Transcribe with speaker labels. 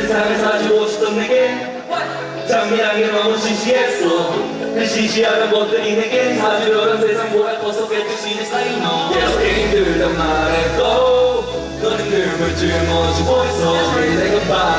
Speaker 1: 세상을 사시고 싶던 내게 장미하게 너무 시시했어 그 시시하는 것들이 내게 사주려는 세상보다 커서 깨끗이 내 쌓인 너 계속 힘들단 말했고 너는 늘 물질머지고 있어. 내가 봐.